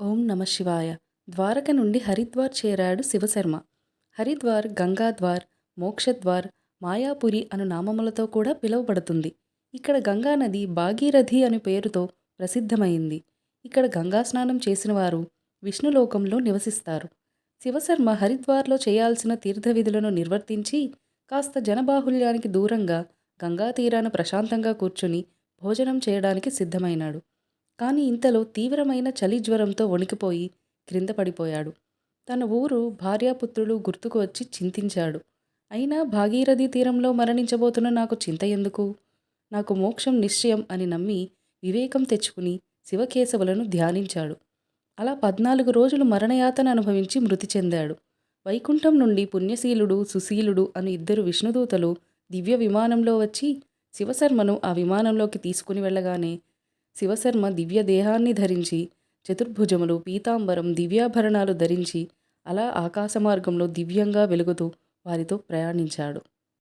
ఓం నమ శివాయ. ద్వారక నుండి హరిద్వార్ చేరాడు శివశర్మ. హరిద్వార్ గంగాద్వార్ మోక్షద్వార్ మాయాపురి అను నామములతో కూడా పిలువబడుతుంది. ఇక్కడ గంగా నది భాగీరథి అనే పేరుతో ప్రసిద్ధమైంది. ఇక్కడ గంగా స్నానం చేసిన వారు విష్ణులోకంలో నివసిస్తారు. శివశర్మ హరిద్వార్లో చేయాల్సిన తీర్థ విధులను నిర్వర్తించి కాస్త జనబాహుల్యానికి దూరంగా గంగా తీరాన ప్రశాంతంగా కూర్చుని భోజనం చేయడానికి సిద్ధమైనాడు. కానీ ఇంతలో తీవ్రమైన చలి జ్వరంతో వణికిపోయి క్రింద పడిపోయాడు. తన ఊరు భార్యాపుత్రులు గుర్తుకు వచ్చి చింతించాడు. అయినా భాగీరథి తీరంలో మరణించబోతున్న నాకు చింత ఎందుకు? నాకు మోక్షం నిశ్చయం అని నమ్మి వివేకం తెచ్చుకుని శివకేశవులను ధ్యానించాడు. అలా పద్నాలుగు రోజులు మరణయాతన అనుభవించి మృతి చెందాడు. వైకుంఠం నుండి పుణ్యశీలుడు సుశీలుడు అని ఇద్దరు విష్ణుదూతలు దివ్య విమానంలో వచ్చి శివశర్మను ఆ విమానంలోకి తీసుకుని వెళ్ళగానే శివశర్మ దివ్య దేహాన్ని ధరించి చతుర్భుజములు పీతాంబరం దివ్యాభరణాలు ధరించి అలా ఆకాశ మార్గంలో దివ్యంగా వెలుగుతూ వారితో ప్రయాణించాడు.